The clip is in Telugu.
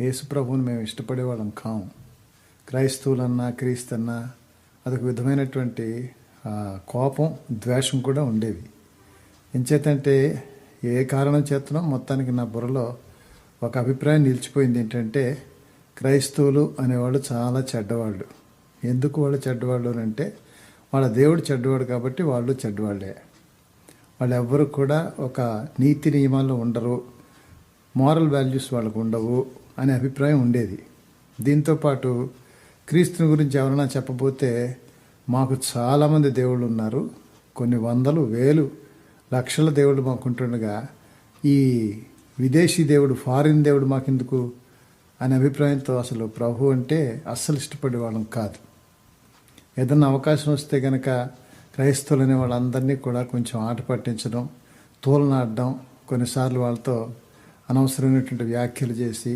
యేసు ప్రభువుని మేము ఇష్టపడేవాళ్ళం కాం. క్రైస్తవులన్నా క్రీస్తన్నా అదొక విధమైనటువంటి కోపం ద్వేషం కూడా ఉండేవి. ఎంచేతంటే ఏ కారణం చేతనో మొత్తానికి నా బుర్రలో ఒక అభిప్రాయం నిలిచిపోయింది ఏంటంటే క్రైస్తవులు అనేవాళ్ళు చాలా చెడ్డవాళ్ళు. ఎందుకు వాళ్ళు చెడ్డవాళ్ళు అంటే వాళ్ళ దేవుడు చెడ్డవాడు కాబట్టి వాళ్ళు చెడ్డవాళ్ళే. వాళ్ళు ఎవ్వరు కూడా ఒక నీతి నియమాల్లో ఉండరు. మోరల్ వాల్యూస్ వాళ్ళకు ఉండవు అనే అభిప్రాయం ఉండేది. దీంతోపాటు క్రీస్తుని గురించి ఎవరైనా చెప్పబోతే మాకు చాలామంది దేవుళ్ళు ఉన్నారు. కొన్ని వందలు వేలు లక్షల దేవుడు మాకుంటుండగా ఈ విదేశీ దేవుడు ఫారిన్ దేవుడు మాకెందుకు అనే అభిప్రాయంతో అసలు ప్రభు అంటే అస్సలు ఇష్టపడే వాళ్ళం కాదు. ఏదన్నా అవకాశం వస్తే కనుక క్రైస్తవులు అనే వాళ్ళందరినీ కూడా కొంచెం ఆట పట్టించడం తోలనాడడం కొన్నిసార్లు వాళ్ళతో అనవసరమైనటువంటి వ్యాఖ్యలు చేసి